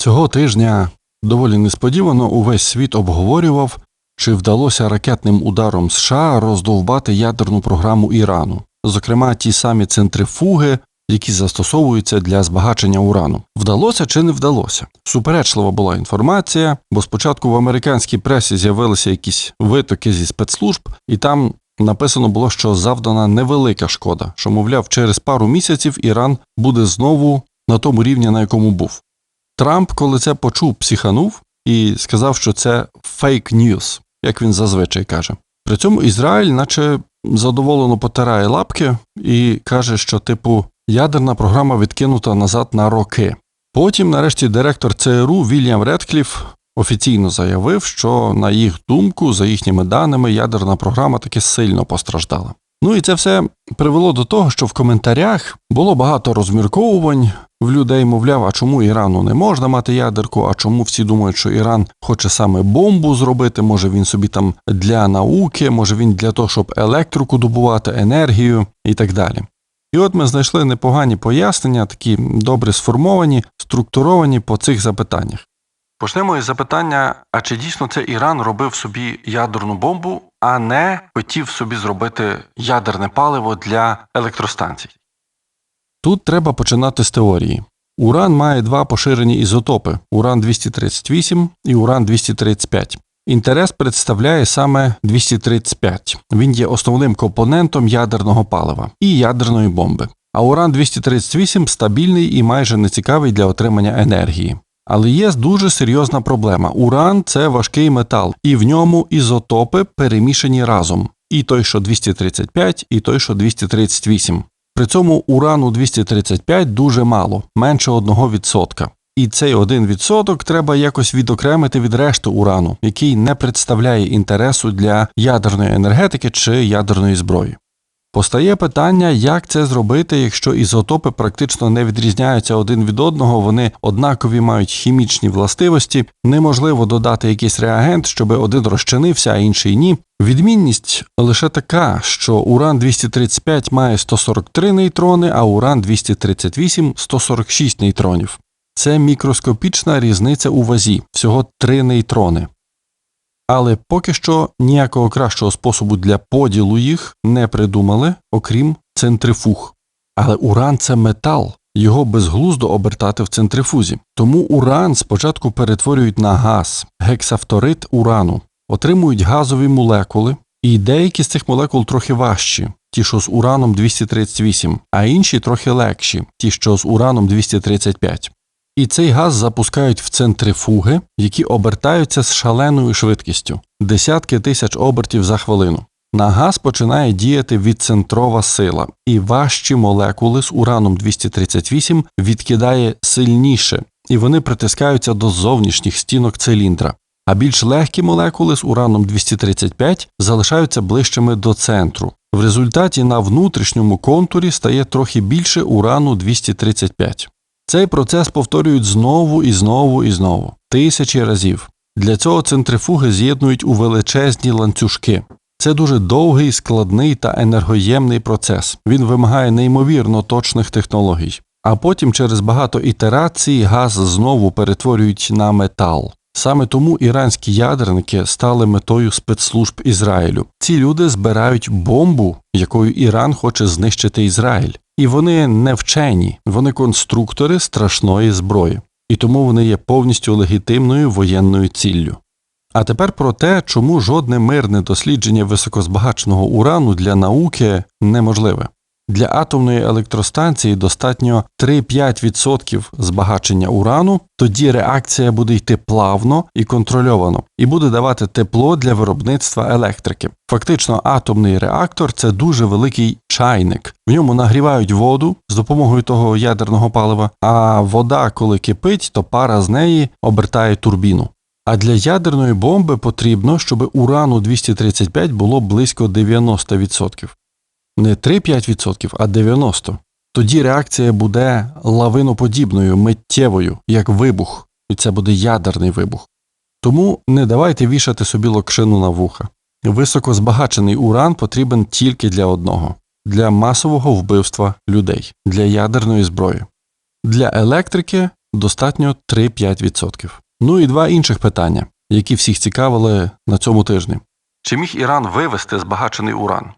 Цього тижня доволі несподівано увесь світ обговорював, чи вдалося ракетним ударом США роздовбати ядерну програму Ірану, зокрема ті самі центрифуги, які застосовуються для збагачення урану. Вдалося чи не вдалося? Суперечлива була інформація, бо спочатку в американській пресі з'явилися якісь витоки зі спецслужб, і там написано було, що завдана невелика шкода, що, мовляв, через пару місяців Іран буде знову на тому рівні, на якому був. Трамп, коли це почув, психанув і сказав, що це фейк ньюс, як він зазвичай каже. При цьому Ізраїль, наче задоволено потирає лапки і каже, що, типу, ядерна програма відкинута назад на роки. Потім, нарешті, директор ЦРУ Вільям Редкліф офіційно заявив, що, на їх думку, за їхніми даними, ядерна програма таки сильно постраждала. Ну і це все привело до того, що в коментарях було багато розмірковувань в людей, мовляв, а чому Ірану не можна мати ядерку, а чому всі думають, що Іран хоче саме бомбу зробити, може він собі там для науки, може він для того, щоб електрику добувати, енергію і так далі. І от ми знайшли непогані пояснення, такі добре сформовані, структуровані по цих запитаннях. Почнемо із запитання: а чи дійсно це Іран робив собі ядерну бомбу, а не хотів собі зробити ядерне паливо для електростанцій? Тут треба починати з теорії. Уран має два поширені ізотопи уран 238 і уран 235. Інтерес представляє саме 235. Він є основним компонентом ядерного палива і ядерної бомби. А уран 238 стабільний і майже нецікавий для отримання енергії. Але є дуже серйозна проблема. Уран це важкий метал, і в ньому ізотопи перемішані разом. І той, що 235, і той, що 238. При цьому урану 235 дуже мало, менше 1%. І цей 1% треба якось відокремити від решти урану, який не представляє інтересу для ядерної енергетики чи ядерної зброї. Постає питання, як це зробити, якщо ізотопи практично не відрізняються один від одного, вони однакові мають хімічні властивості, неможливо додати якийсь реагент, щоб один розчинився, а інший ні. Відмінність лише така, що уран 235 має 143 нейтрони, а уран 238 146 нейтронів. Це мікроскопічна різниця у вазі, всього 3 нейтрони. Але поки що ніякого кращого способу для поділу їх не придумали, окрім центрифуг. Але уран це метал, його безглуздо обертати в центрифузі. Тому уран спочатку перетворюють на газ, гексафторид урану, отримують газові молекули, і деякі з цих молекул трохи важчі, ті, що з ураном 238, а інші трохи легші, ті, що з ураном 235. І цей газ запускають в центрифуги, які обертаються з шаленою швидкістю десятки тисяч обертів за хвилину. На газ починає діяти відцентрова сила, і важчі молекули з ураном 238 відкидає сильніше, і вони притискаються до зовнішніх стінок циліндра. А більш легкі молекули з ураном 235 залишаються ближчими до центру. В результаті на внутрішньому контурі стає трохи більше урану 235. Цей процес повторюють знову і знову і знову, тисячі разів. Для цього центрифуги з'єднують у величезні ланцюжки. Це дуже довгий, складний та енергоємний процес. Він вимагає неймовірно точних технологій. А потім через багато ітерацій газ знову перетворюють на метал. Саме тому іранські ядерники стали метою спецслужб Ізраїлю. Ці люди збирають бомбу, якою Іран хоче знищити Ізраїль. І вони не вчені, вони конструктори страшної зброї, і тому вони є повністю легітимною воєнною ціллю. А тепер про те, чому жодне мирне дослідження високозбагаченого урану для науки неможливе. Для атомної електростанції достатньо 3-5% збагачення урану, тоді реакція буде йти плавно і контрольовано, і буде давати тепло для виробництва електрики. Фактично, атомний реактор це дуже великий чайник. В ньому нагрівають воду з допомогою того ядерного палива, а вода, коли кипить, то пара з неї обертає турбіну. А для ядерної бомби потрібно, щоб урану 235 було близько 90%. Не 3-5%, а 90%. Тоді реакція буде лавиноподібною, миттєвою, як вибух, і це буде ядерний вибух. Тому не давайте вішати собі локшину на вуха. Високозбагачений уран потрібен тільки для одного для масового вбивства людей, для ядерної зброї. Для електрики достатньо 3-5%. Ну і два інших питання, які всіх цікавили на цьому тижні. Чи міг Іран вивести збагачений уран?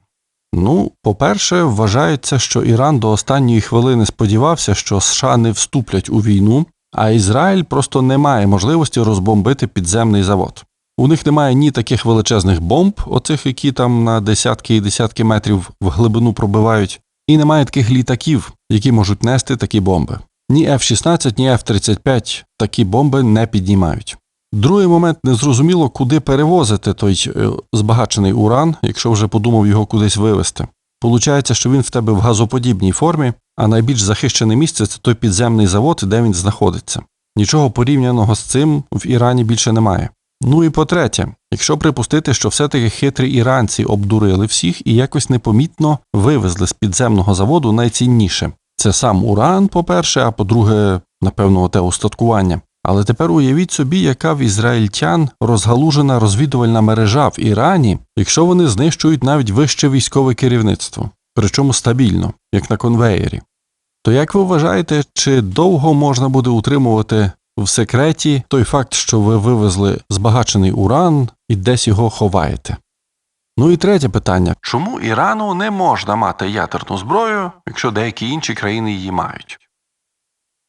Ну, по-перше, вважається, що Іран до останньої хвилини сподівався, що США не вступлять у війну, а Ізраїль просто не має можливості розбомбити підземний завод. У них немає ні таких величезних бомб, оцих, які там на десятки і десятки метрів в глибину пробивають, і немає таких літаків, які можуть нести такі бомби. Ні F-16, ні F-35 такі бомби не піднімають. Другий момент незрозуміло, куди перевозити той е, збагачений уран, якщо вже подумав його кудись вивезти. Получається, що він в тебе в газоподібній формі, а найбільш захищене місце це той підземний завод, де він знаходиться. Нічого порівняного з цим в Ірані більше немає. Ну і по-третє, якщо припустити, що все-таки хитрі іранці обдурили всіх і якось непомітно вивезли з підземного заводу найцінніше це сам уран, по-перше, а по-друге, напевно, те устаткування. Але тепер уявіть собі, яка в ізраїльтян розгалужена розвідувальна мережа в Ірані, якщо вони знищують навіть вище військове керівництво, причому стабільно, як на конвеєрі. То як ви вважаєте, чи довго можна буде утримувати в секреті той факт, що ви вивезли збагачений уран і десь його ховаєте? Ну і третє питання: чому Ірану не можна мати ядерну зброю, якщо деякі інші країни її мають?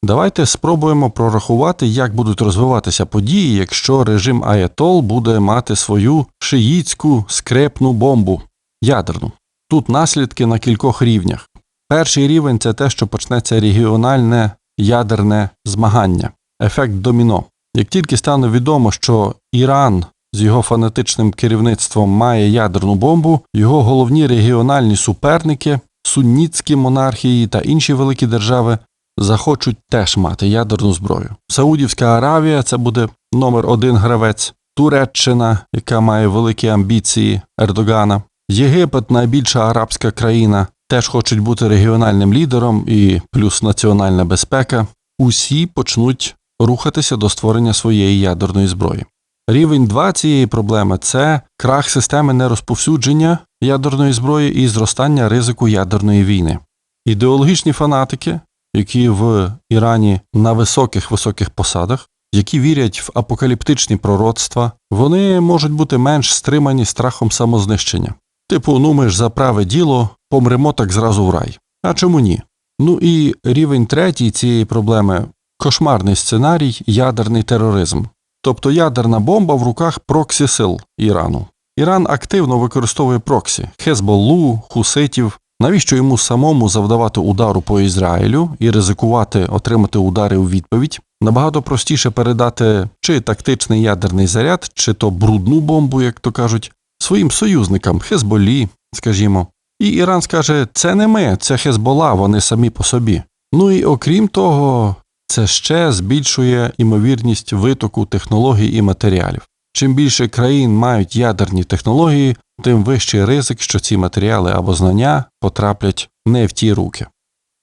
Давайте спробуємо прорахувати, як будуть розвиватися події, якщо режим Аятол буде мати свою шиїцьку скрепну бомбу ядерну. Тут наслідки на кількох рівнях. Перший рівень це те, що почнеться регіональне ядерне змагання, ефект доміно. Як тільки стане відомо, що Іран з його фанатичним керівництвом має ядерну бомбу, його головні регіональні суперники, суннітські монархії та інші великі держави захочуть теж мати ядерну зброю. Саудівська Аравія це буде номер один гравець, Туреччина, яка має великі амбіції Ердогана, Єгипет, найбільша арабська країна, теж хочуть бути регіональним лідером і плюс національна безпека. Усі почнуть рухатися до створення своєї ядерної зброї. Рівень 2 цієї проблеми це крах системи нерозповсюдження ядерної зброї і зростання ризику ядерної війни. Ідеологічні фанатики, які в Ірані на високих високих посадах, які вірять в апокаліптичні пророцтва, вони можуть бути менш стримані страхом самознищення. Типу, ну ми ж за праве діло помремо так зразу в рай. А чому ні? Ну і рівень третій цієї проблеми кошмарний сценарій ядерний тероризм. Тобто ядерна бомба в руках проксі сил Ірану. Іран активно використовує проксі Хезболлу, хуситів. Навіщо йому самому завдавати удару по Ізраїлю і ризикувати отримати удари у відповідь? Набагато простіше передати чи тактичний ядерний заряд, чи то брудну бомбу, як то кажуть, своїм союзникам Хезболі, скажімо. І Іран скаже: це не ми, це Хезбола, вони самі по собі. Ну і окрім того, це ще збільшує імовірність витоку технологій і матеріалів. Чим більше країн мають ядерні технології, тим вищий ризик, що ці матеріали або знання потраплять не в ті руки.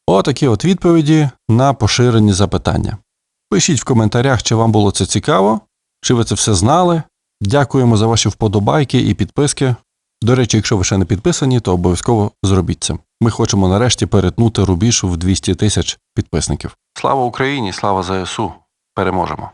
Отакі от відповіді на поширені запитання. Пишіть в коментарях, чи вам було це цікаво, чи ви це все знали. Дякуємо за ваші вподобайки і підписки. До речі, якщо ви ще не підписані, то обов'язково зробіть це. Ми хочемо нарешті перетнути рубіж в 200 тисяч підписників. Слава Україні! Слава ЗСУ! Переможемо!